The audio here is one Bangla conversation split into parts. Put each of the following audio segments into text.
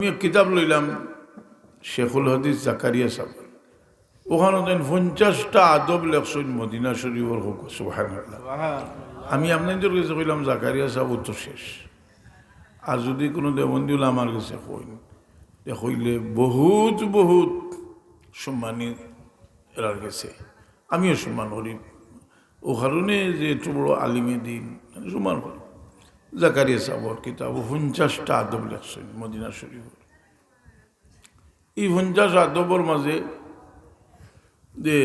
আমি এক কিতাব লইলাম শেখুল হদিস জাকারিয়া সাহেব ওখানে দেন পঞ্চাশটা আদব লেখছেন মদিনা শরীফর হোক সুহান আমি আপনাদের কাছে কইলাম জাকারিয়া সাহেব তো শেষ। আর যদি কোনো দেবন্দী হলে আমার কাছে কইন কইলে বহুত বহুত সম্মানী এরার গেছে আমিও সম্মান করি। ও কারণে যে এত বড় আলিমে দিন সম্মান করি। জাকারিয়া সাহর কিতাব পঞ্চাশটা আদব লেখছেন মদিনা শরীফর। এই পঞ্চাশ আদবর মাঝে যে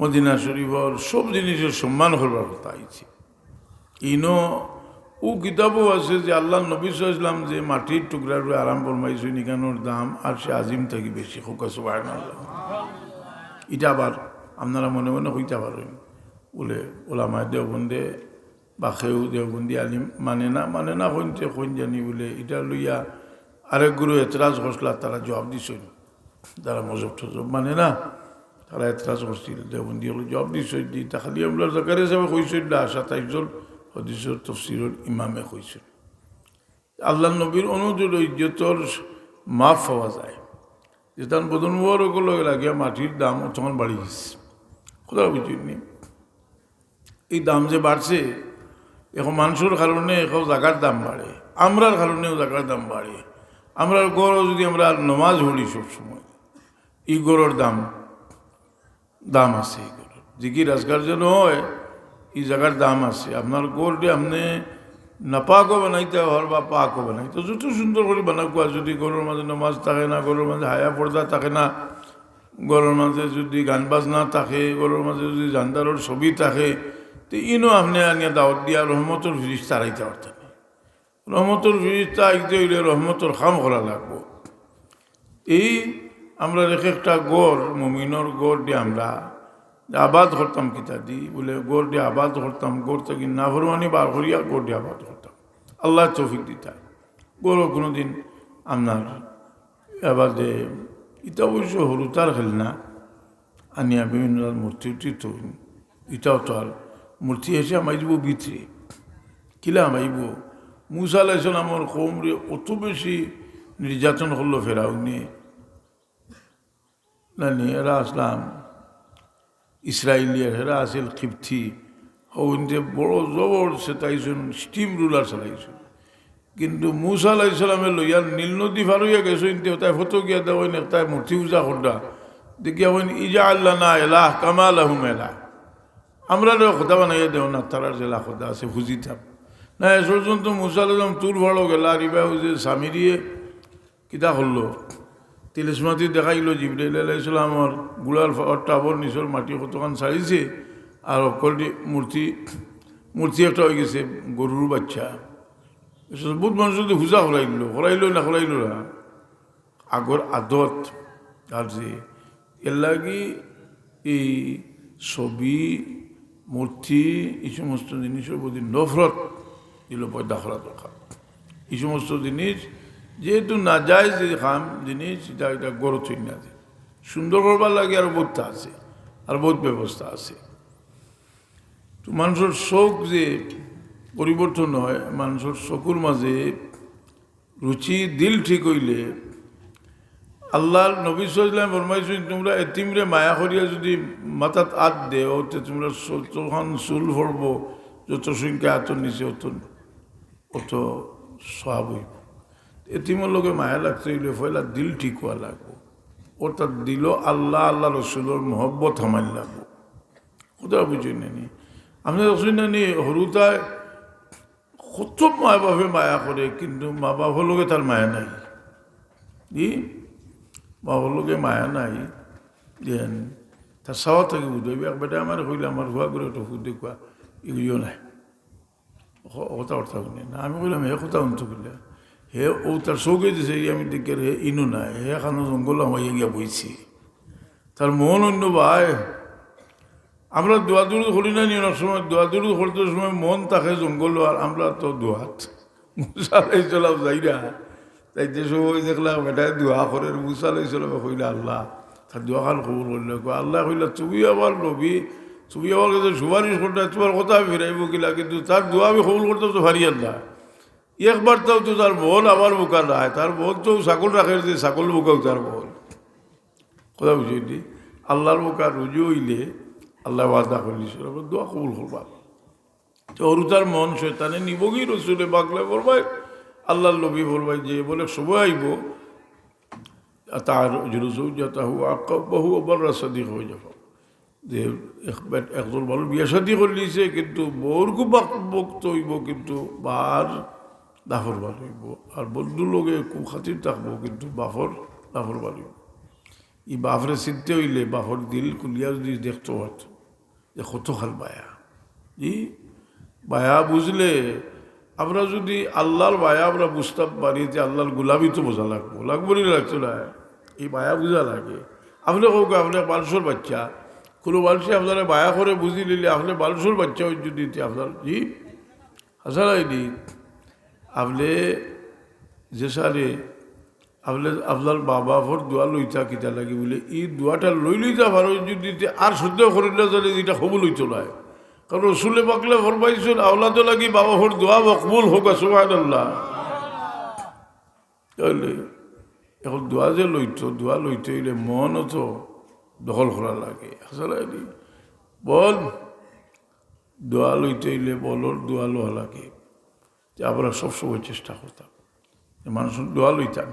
মদিনা শরীফর সব জিনিসের সম্মান করবার কথা আইছে। ইনো ও কিতাবও আছে যে আল্লাহ নবী ইসলাম যে মাটির টুকরার আরাম ফরমাইছে নিকানোর দাম, আর সে আজিম থাকি বেশি। হোকা সুবাহ এটা আবার আপনারা মনে মনে হইতে পারেন। বলে ওলামায় দেওবন্দে বা সেও দেওবন্দি আলিম মানে না মানে না কইতে কইন জানি বলে এটা লইয়া আরেক গুরু এতরাজ করছিল তারা জবাব দিছিল তারা মজব টজব মানে না, তারা এতরাজ করছিল দেওবন্দি হলো জবাব দিছিল দি তা খালি আমরা জাকারে হিসাবে কইছিল না সাতাইশ জন হদিসর তফসিরর ইমামে কইছিল আল্লাহ নবীর অনুযোগ ইজ্জতর মাফ পাওয়া যায়। যেটা বদন বড়গুলো লাগিয়া মাটির দাম তখন বাড়ি গেছে কোথাও বুঝিনি এই দাম যে বাড়ছে এখন মানুষের কারণে এখন জাগার দাম বাড়ে, আমরার কারণেও জাগার দাম বাড়ে। আমরা গড়ও যদি আমরা নমাজ পড়ি সবসময় এই গড়ের দাম দাম আছে এই গড়ের। জিকি রাজগার যেন হয় এই জায়গার দাম আছে। আপনার গড়টি আপনি নাপাকও বানাইতে হর বা পাকও বানাইতে যত সুন্দর করে বানাক যদি গরুর মাঝে নমাজ থাকে না গরুর মাঝে হায়া পর্দা থাকে না গরুর মাঝে যদি গান বাজনা থাকে গরুর মাঝে যদি জানদারর ছবি থাকে তো ইনো আপনি আনিয়া দাওয়াত দিয়া রহমতর ফিরিস তারাইতে পারতেন রহমতর ফিরিস্তা আইতে হইলে রহমতর খাম করা লাগবো। এই আমরা এক একটা গড়, মমিনর গড় দিয়ে আমরা আবাদ করতাম কিতা দি, বলে গড় দিয়ে আবাদ করতাম, গড় থেকে না ফরমানি বার করিয়া গড় দিয়ে আবাদ করতাম। আল্লাহ তৌফিক দিতা। গড়ও কোনো দিন আপনার আবাদে ইটা অবশ্য হলুতার খেল না আনিয়া বিভিন্ন মূর্তি উঠি তো ইটাও তো আর মূর্তি এসে আমাইব ভিতরে কিলা আমাইব মুসা আলাইসালামর কৌমরে অত বেশি নির্যাতন করল ফেরাও নিয়ে না নিয়ে এরা আসলাম ইসরায়েলিয়ার হেরা আছিল খিপ্থি হইতে বড় জবর সে তাইছেন স্টিম রুলার চালাইছেন কিন্তু মুসা আলাহ ইসলামে লইয়া নীল নদী ফার হইয়া গেছেন তাই ফটো গিয়া দেওয়া তাই মূর্তি পূজা করডা দেখিয়া হইন ইজা আল্লাহ না এলাহ কামাল আহম এলাহ। আমরা খোদা বানাইয়া দেও না তারার জেলা খোদা আছে বুঝিতাম না এ পর্যন্ত মুসা আলাম তুর ভালো গেলা, রিবা যে স্বামী দিয়ে কিতা করল? তিলিসমাতি দেখাইলো, জিবরাইল আলাইসালামর গুড়ার টাবর নিচর মাটি কতখান ছাড়িছে, আর অকলটি মূর্তি মূর্তি একটা হয়ে গেছে, গরুর বাচ্চা। বহুত মানুষ যদি হুজা হরাইল হরাইল না হরাইল না। আগর আদত, আর যে এর লাগি এই ছবি মূর্তি এই সমস্ত জিনিসের প্রতি নফরত দিল পয়দা করা দরকার এই সমস্ত জিনিস যেহেতু না যায় যে খাম জিনিস এটা এটা গড় থই না সুন্দর করবার লাগে আর বোধটা আছে আর বোধ ব্যবস্থা আছে। তো মানুষের শোক যে পরিবর্তন হয় মানুষের চকুর মাঝে রুচি দিল ঠিক হইলে আল্লাহর নবী সাল্লাম ফরমাইছেন তোমরা এতিমরে মায়া করিয়া যদি মাথাত আত দেও, তে তোমরা তখন চুল ভরব, যত সংখ্যা আত নিচে, অত অত সব হইব। এতিমের লোকে মায়া লাগতে হইলে ফয়লা দিল ঠিক হওয়া লাগবো। অর্থাৎ দিল আল্লাহ আল্লাহ রসুলোর মহব্বত হামাই লাগবো। কোথাও বুঝি নি আপনি রসুল নানি হরুতায় কত মা বাপে মায়া করে, কিন্তু মা বাবার লোকে তার মায়া নাই। ই বাবার লোকে মায়া নাই, দেন তার সাওয়া থেকে বুঝবে এক বেটা আমার কইলে আমার হুয়া করে একটু হুদ দেখুয়া এগুলিও নাই। কথা অর্থ শুনি, না, আমি কইলাম হে কথা অন্ত করলে হে ও তার চৌকে দিছে আমি দেখে হে ইনো নাই হে এখানো জঙ্গল আমার গিয়া বইছি তার মন অন্য ভাই, আমরা দোয়াদুর করি না অনেক সময় দোয়াদুর করতে সময় মন থাকে জঙ্গল আর আমরা তো দোয়াত মুসালাই চলাম যাই না। তাই যে সময় দেখলাম, এটা দোয়া করে মুসালাই চলাম কইলে আল্লাহ। তার দোয়া খান খবর করলে আল্লাহ কইলে, তুমি আবার নবী, তুমি আমার কাছে সুপারিশ করতে, তোমার কথা ফিরাইব কিলা কিন্তু তার দোয়া আমি কবুল করতে তো ভারি আল্লাহ একবার তাও তো তার বল আবার বোকা নাই। তার বল তো ছাগল রাখে যে ছাগল বোকাও তার বল কথা বুঝলি আল্লাহর বোকা রুজু হইলে আল্লাহ ওয়াদা করলিছিল দোয়া কবুল করবা। তো ওরু তার মন শৈতানে নিবগি রসুলে বাগলে বলবাই আল্লাহর নবী বলবাই যে, বলে সময় আইব। তার জুরুজৌজাতাহু আকাবাহু আবার রাসাদি হয়ে যাব। যে একজন মানুষ বিয়া শাদি করলিছে কিন্তু বউর খুব বক্ত হইব, কিন্তু বার দাফর বার হইব। আর বন্ধু লোকে খুব খাতির থাকব, কিন্তু বাফর দাফর বার হইব। ই বাফরে চিনতে হইলে বাফর দিল কুলিয়া যদি দেখতে পারত যে কত খাল বায়া ই বায়া বুঝলে আমরা যদি আল্লাহর মায়া আমরা বুঝতাম পারি যে আল্লাহর গুলাবি তো বোঝা লাগবো। লাগবো নি লাগতো না। এই বায়া বুঝা লাগে। আপনি হোক আপনার মানুষের বাচ্চা। কোনো মানুষে আপনারা মায়া করে বুঝি নিলে আপনি মানুষের বাচ্চা হয়ে যদি আপনার জি হাসান আইনি আপনি যে সারে আপনি আপনার বাবা ভর দোয়া লইতা, কিতা লাগে বলে, এই দোয়াটা লই লইতা ভালো, যদি আর সহ্য করি না জানে এটা হবু লইতো নয় কারণ রসুলে পাকলে ফরমাইছেন, আওলাদও লাগি, বাবা ভর দোয়া মকবুল হোক তাহলে এখন দোয়া যে লইতো, দোয়া লইতে হইলে মনও তো দখল করা লাগে। আসলে বল, দোয়া লইতে হইলে বলর দোয়া লোয়া লাগে। যে আমরা সবসময় চেষ্টা করতাম, যে মানুষের দোয়া লইতাম।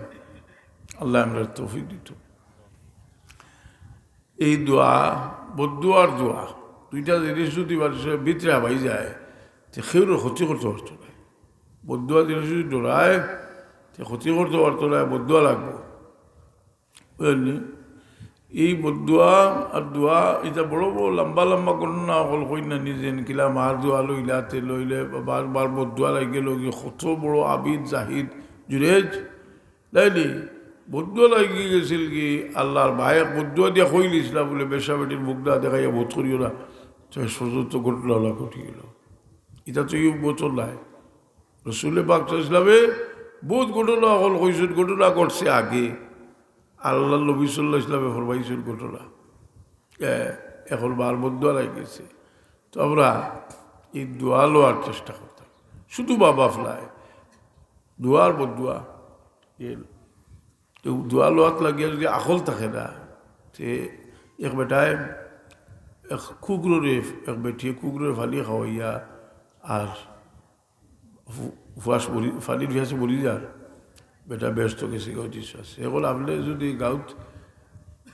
আল্লাহ আমরা তৌফিক দিত। এই দোয়া বদুয়ার দোয়া দুইটা জিনিস যদি মানুষের ভিতরে আবাই যায়, তো সেগুলো ক্ষতি করতে পারতো না। বদুয়া জিনিস যদি ডরায়, তো ক্ষতি করতে পারতো না, বদুয়া লাগবো। বুঝলি এই বদুয়া আর দোয়া, এটা বড় বড় লম্বা লম্বা গণনা অকল কই না নিজে কিলা মার দোয়া লইলা, তে লইলে বারবার বদুয়া লাগে লগি, কত বড় আবিদ জাহিদ জুরেজ। লাইলি বদুয়া লাগি গেছিল কি, আল্লাহর ভাইয়ের বদুয়া দিয়া কই লিছিলা বলে বেশা বেটির মুখটা দেখাইয়া বোধ করিও না। সজত ঘটনা হলা ঘটি গেল এটা তো ইউ বোতল নাই রসুলে পাক ইসলামে বহুত ঘটনা অকল কইসুন ঘটনা ঘটছে আগে। আল্লাহ নবী সাল্লাহ ইসলামে ফরমাইছেন ঘটনা। এখন বার বদুয়া গেছে। তো আমরা এই দোয়া লোয়ার চেষ্টা করতাম। শুধু বাবা ফ্লাই দোয়ার বদুয়া। দোয়া লোয়াত লাগিয়ে যদি আখল থাকে না তে এক বেটায় এক কুকুরে এক বেটিয়ে কুকুরের ফালি খাওয়াইয়া আর ফুয়াস বলি ফালির ভিয়াসে বলি যার বেটা ব্যস্ত গেছে গাঁও বিশ্বাস এখন আপনি যদি গাঁত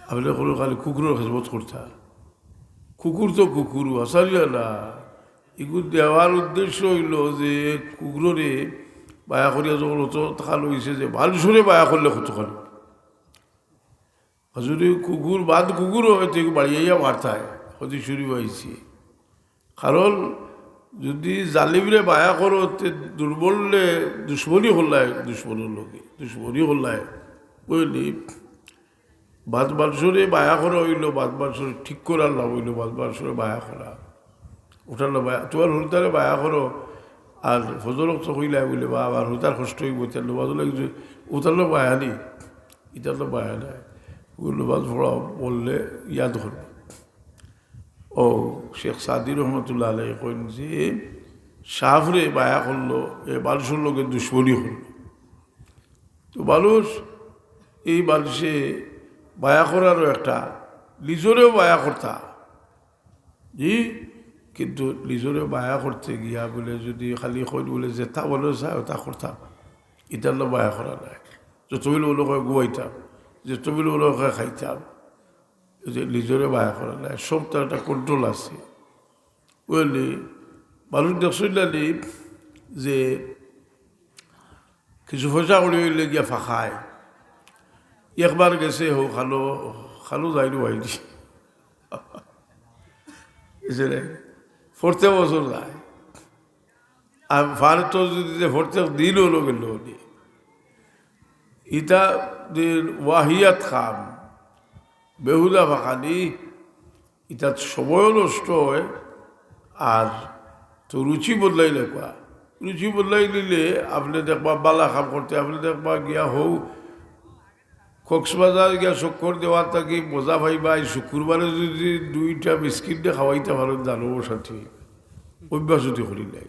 আপনি কোনো খালি কুকুরের খেজমত করতা কুকুর তো কুকুর আসালিয়া না এগুলো দেওয়ার উদ্দেশ্য হইল যে কুকুরে বায়া করিয়া যখন অত টাকা লইছে যে ভালো সুরে বায়া করলে কত খালি যদি কুকুর বাদ কুকুর হয় তো বাড়িয়া মারতায় হতে চুরি পাইছি। কারণ যদি জালিমরে বায়া করো তে দুর্বললে দুশ্মনী হল্লায় দুশ্মনের লোকে, দুশ্মনী হল্লায় বুঝলি বাদ বারসরে বায়া করা হইল, বাদ বারসরে ঠিক করার লাভ হইল, বাদ বারসরে বায়া করা ওঠার বায়া তোমার হুতারে বায়া করো আর ফজরক তো হইলাই বলে, বা আবার হুতার কষ্ট হইব তার লোবাদ লাগছে ওটারও বায়া নেই ইটারও বায়া নাই। ওই লোবাদ পড়া বললে ইয়াদ করবে ও শেখ সাদি রহমতুল্লাহ আলাই কইন যে, সাফরে বায়া করল, এ বালুসের লোকের দুশ্মনী হল। তো বালুস এই বালুসে বায়া করারও একটা, নিজরেও বায়া করতা। জি? কিন্তু নিজরে বায়া করতে গিয়া বলে যদি খালি কই বলে যে তা বলে চাই তা করতাম ইটার লো বায়া করা নাই। যে তুমি বলে কয় গুয়াইতাম, যে তুমি বলে কয় খাইতাম। যে নিজরে বায়া করা নাই সব তার একটা কন্ট্রোল আছে। বুঝলি মানুষ দেখছিলালি যে কিছু পয়সা করে হইলে গিয়া ফাঁকায়। একবার গেছে, হো, খালো খালো যাইলো হয়নি বুঝলে ফোরতে বছর যায় আর ভারত যদি যে ফোরতে দিন হলো গেল ইটা ওয়াহিয়াত খাম। বেহুদা ফাঁকানি ইটাত সময়ও নষ্ট হয় আর তো রুচি বদলাই লেখা রুচি বদলাই দিলে আপনি দেখবা বালা কাম করতে, আপনি দেখবা গিয়া হৌ কক্সবাজার গিয়া চক্কর দেওয়ার থাকি মজা পাইবা, এই শুক্রবারে যদি দুইটা বিস্কিট দিয়ে খাওয়াইতে পারেন জানো সাথী। অভ্যাস যদি করি নাই।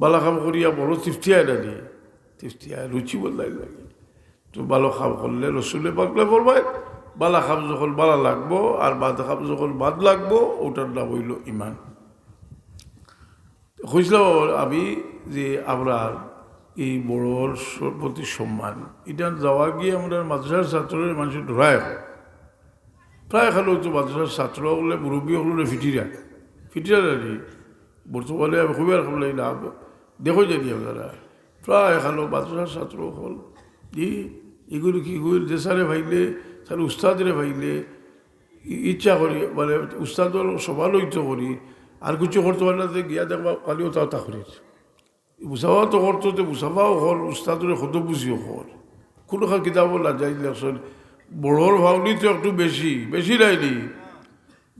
বালা খাম করিয়া বড় তৃপ্তিয়ায় লাগে তৃপ্তিয়ায় রুচি বদলাই লাগে তো ভালো খাম করলে রসুলে পাকলে বলবাই বালা খাম যখন বালা লাগবো আর বাদ খাম যখন বাদ লাগবো, ওটার নাম হইল ইমান হয়েছিল আমি যে আমরা এই বড়োর প্রতি সম্মান। এটা যাওয়া গিয়ে আমরা মাদ্রাসার ছাত্রের মানুষের ধরায় হয়। প্রায় খালো তো মাদ্রাসার ছাত্র হলে মুরব্বী হলে ফিটিরা। ফিটিরা জানি বর্তমানে আমি খুবই আর খাব না। দেখো জানি আপনারা। প্রায় খালো মাদ্রাসার ছাত্র হল। ই এগুলো কি কইল যে স্যারে ভাইলে স্যার উস্তাদরে ভাইলে ইচ্ছা করি মানে উস্তাদর সমালোচিত করি, আর কিছু করতে পারে না গিয়া দেখবা কালিও তাও তা করেছে মুসাফা তো করতো তো মুসাফাও হল, উস্তাদরে কত বুঝিও হল। কোনো খা কিতাবও না যাই লেখছেন বড়োর ফাউলি তো একটু বেশি বেশি নাইনি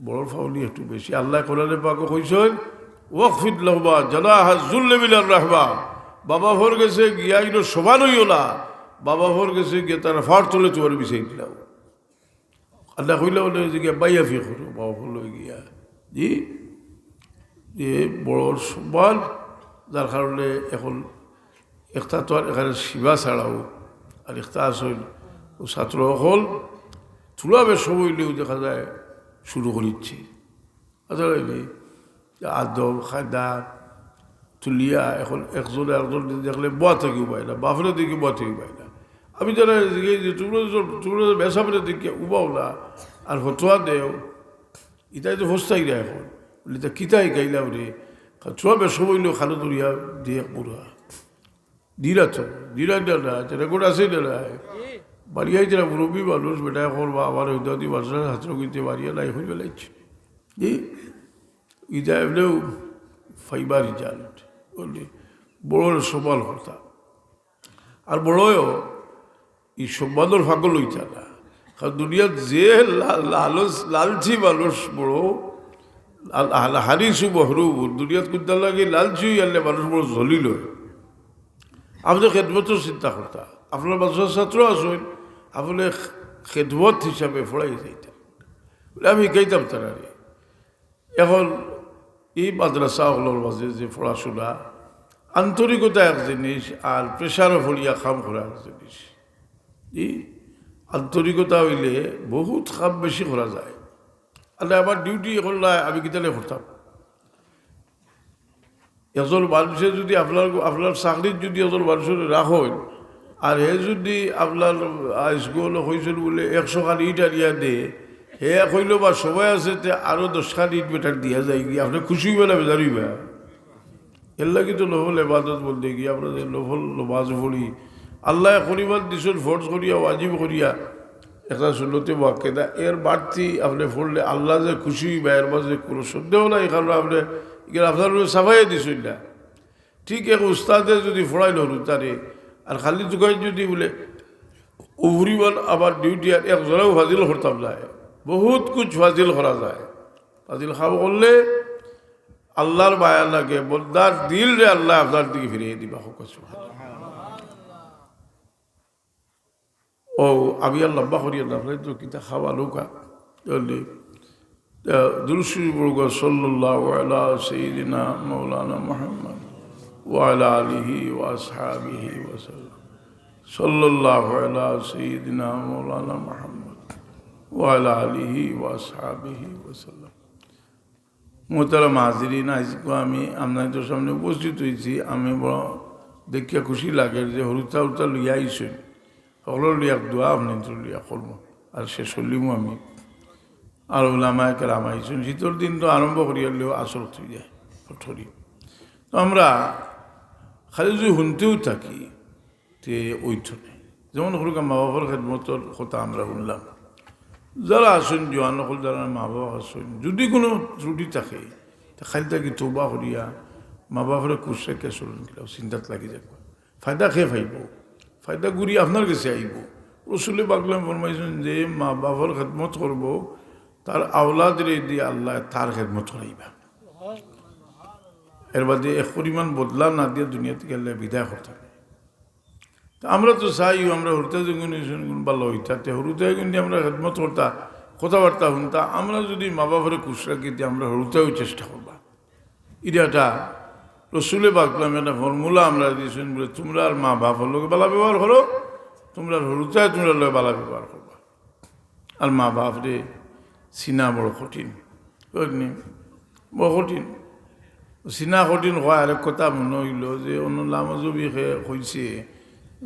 বড়োর ফাউলি একটু বেশি। আল্লাহ কোরআনে পাকে কইছেন ওয়াকফিদ লহবা জানা হাজুল্লে মিলার রাহবা বাবা ভর গেছে, গিয়া ইনো সমান হইও না। বাবা ভর গেছে, গিয়ে তারা ফার তুলে তোমার বিষয় দিলাম। আল্লাহ কইলে যে গিয়া বাইয়া ফি করো। বাবা লই গিয়া। জি, যে বড়োর সম্মান যার কারণে এখন একটা তো আর এখানে শিবা ছাড়াও আর একটা আসল ও ছাত্র হল চুলাবে সময়লেও দেখা যায় শুরু করিচ্ছে আসলে আদব, খাদা, তুলিয়া, এখন একজনে একজন দেখলে বোয়া থেকেও পাই না বাপরে দিকে বোয়া থেকে পাই না। আমি যারা তোমরা তোমরা বেসামনে দিকে উবাও না। আর হতোয়া দেও। ইতাই তো হস্তাই রে এখন। বলি, তা কিতাই গাইলাম রে? চুয়াবে সময়লেও খালো দরিয়া দিয়ে পুরা। দিরা তো, দিরা না রেকর্ড আছে না বাড়িয়াই যারা মুরব্বী মানুষ, বেটা এখন বা আমার হইতে বাসার ছাত্র কিন্তু বাড়িয়া নাই হয়ে বেলাইছে জি ইটা এমনিও ফাইবার রিজাল্ট। বললি বড় সবল কথা আর বড়ও এই সম্বাদর ফাগল হইতা না। কারণ দুনিয়াত যে লা- লালচ মানুষ বড় হারিসু বহরু দুনিয়াত কুদ্দা লাগে লালচি আনলে মানুষ বড় জ্বলিল আপনি খেদমতের চিন্তা করতা। আপনার মাদ্রাসার ছাত্র আসুন আপনি খেদমত হিসাবে ফড়াই যাইতেন আমি গাইতাম তারা এখন এই মাদ্রাসা মাদ্রাসাগুলোর মাঝে যে পড়াশোনা আন্তরিকতা এক জিনিস, আর প্রেশারও ফলিয়া কাম করা এক জিনিস। এই আন্তরিকতা হইলে বহুত কাম বেশি করা যায়। আর আমার ডিউটি এখন নাই, আমি কিতালে করতাম এজন মানুষে যদি আপনার আপনার চাকরিত যদি এজন মানুষের রাখেন আর হে যদি আপনার স্কুল হয়েছিল বলে একশো খান ইট আনিয়া দে হে কইল বা সময় আছে তে আরও দশ খান ইট বেটার দিয়া যায় কি? আপনি খুশি বেলা বেজারিবা এর লাগি তো নফল এবাদত বলতে কি? আমরা যে নফল নমাজ পড়ি আল্লাহ করিবার দিছুন ফোর্স করিয়া ওয়াজিব করিয়া। একটা শুনতে বাক্যতা এর বাড়তি আপনি পড়লে আল্লাহ যে খুশি বা এর মাঝে কোনো সন্দেহ নাই, কারণ আপনি আপনার সাফাই দিছুন না। ঠিক এক উস্তাদে যদি ফড়াই হল তারে আর খালি যুগাই যদি বলে উভরিবান আবার ডিউটি আর এক জনেও ফাজিল করতাম যায় বহুত কুছ ফাজিল করা যায়। ফাজিল খাব করলে আল্লাহর মায়া লাগে বন্দার দিল রে আল্লাহ আপনার দিকে ফিরিয়ে দিবা। হোক ও আমি আর লম্বা করিয়া না তো? কিতা খাওয়া নৌকা বললি দুরুশরী বর্গ সাল্লাহ আলা সঈদিনা মৌলানা মোহাম্মদ ওয়ালা আলিহি ওয়াসহাবিহি ওয়াসাল্লাম সাল্লাহ আলা সঈদিনা মৌলানা মোহাম্মদ ওয়ালা আলিহি ওয়াসহাবিহি ওয়াসাল্লাম মোতারা মাহাজিরিন আজকে আমি আপনাদের সামনে উপস্থিত হয়েছি। আমি বড় দেখিয়া খুশি লাগে যে হরুতা উরুতা লইয়া আইসেন। সকলের লিয়া দোয়া আপনি লিয়া করব আর শেষ হলিমও আমি আর ওলামায় কেরাম আইসেন শীতর দিন তো আরম্ভ করিয়ালেও আসর হয়ে যায় কঠরি তো আমরা খালি যদি শুনতেও থাকি তে ওইঠ নেই যেমন হলুক মা বাবার খেদমতর কথা আমরা শুনলাম যারা আসুন জোয়ান হল যারা মা বাবা আসুন যদি কোনো ত্রুটি থাকে তা খালি থাকি তোবা করিয়া মা বাবার কুসাকে চলুন কিলাও চিন্তাত লাগি যাব ফায়দা খেয়ে ফাইব ফায়দা ঘুরি আপনার কাছে আইব। রসুলে বাগলাম ফরমাইছেন যে, মা বাবার খেদমত করব, তার আওলাদের দিয়ে আল্লাহ তার খেদমত করাইবা। এর বাদে এক পরিমাণ বদলা না দিয়ে দুনিয়া থেকে আল্লাহ বিদায় করতে হবে। তা আমরা তো চাই, আমরা হরতে যখন ভালো হইতা, তে হরুতে কিন্তু আমরা খেদমত করতা, কথাবার্তা শুনতা আমরা যদি মা বাবার কুসরা কিন্তু আমরা হরুতেও চেষ্টা করবা। এটা রসুলে বাকলাম একটা ফর্মুলা আমরা দিয়েছেন বলে, তোমরা আর মা বাপের লোকে বালা ব্যবহার করো? তোমরা হরুচায় তোমরা লোক বালা ব্যবহার করবা? আর মা বাপ রে চিনা বড় কঠিন? বড় কঠিন। চিনা কঠিন হয় আরেক কথা মনে হইল যে, অন্য লামজবি কইছে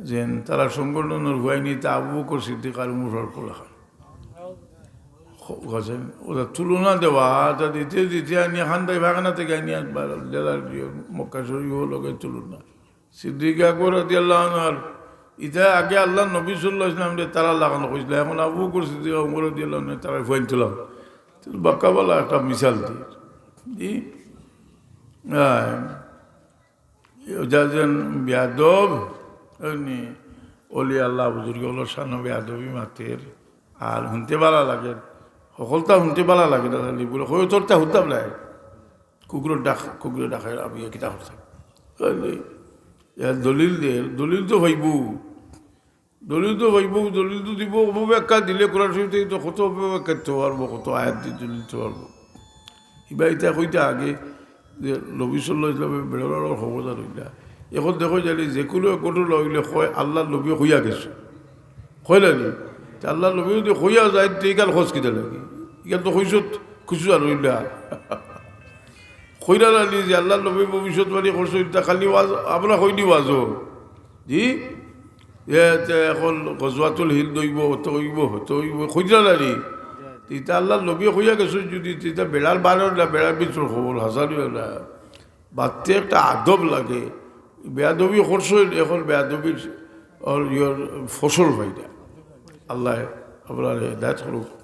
যে তারা সংগঠনের হুয়াইনি তা আবু সিদ্দিক আর করে খান গেছেন ওরা তুলনা দেওয়া তা দিতে দিতে আনি খান্দাই বাগানা থেকে আনি একবার জেলার মক্কা শরীফ লগে তুলনা সিদ্দিক আকবর আদি আল্লাহ ইটা আগে আল্লাহ নবী সাল্লাহ ইসলাম তারা লাগানো কইছিল, এখন আবু সিদ্দিক উমর আদি আল্লাহ তারা ফুয়াইন তুলাম বাক্কাবালা একটা মিশাল দিয়ে জি যাজন বেয়াদব অলি আল্লাহ বুজুর্গ হলো সানো বেয়াদবি মাতের, আর শুনতে ভালো লাগে। সকলটা শুনতে ভালো লাগে না বলে। হয়ে তোরটা শুনতাম নাই। কুকুরের ডাক কুকুরের ডাকে আমি কিতা করতাম দলিল দে দলিল তো ভাইব দলিল তো ভাইব দলিল তো দিব অপব্যাখ্যা দিলে কোরআন শরীফ তো কত অপব্যাখ্যা দিতে পারব কত আয়াত দিয়ে দলিল দিতে পারব ইবা ইতা কইতা আগে, যে নবী সাল্লাহ ইসলামে বেড়ানোর ক্ষমতা রইলা এখন দেখো জানি, যে কোনো একটু লইলে কয়, আল্লাহ নবী হইয়া গেছে। কইলা নি আল্লাহ নবী যদি হইয়া যায় এইকাল খোঁজ কিতা লাগে? ইকাল তো হইছত খুশু আর রইলা কইরা নালি যে আল্লাহ নবী ভবিষ্যৎ বাণী করছ ইতা খালি ওয়াজ আমরা হইনি ওয়াজো জি এখন গজওয়াতুল হিল দইব হতো হইব হতো হইব খুঁজরা নালি তিতা আল্লাহ নবী হইয়া গেছো যদি তিতা বেড়ার বারোর না বেড়ার ভিতর খবর হাসানি না। বাড়তে একটা আদব লাগে। বেয়াদবি করছ এখন বেয়াদবির ফসল পাই না। আল্লাহ আপনার দায়িত্ব করুক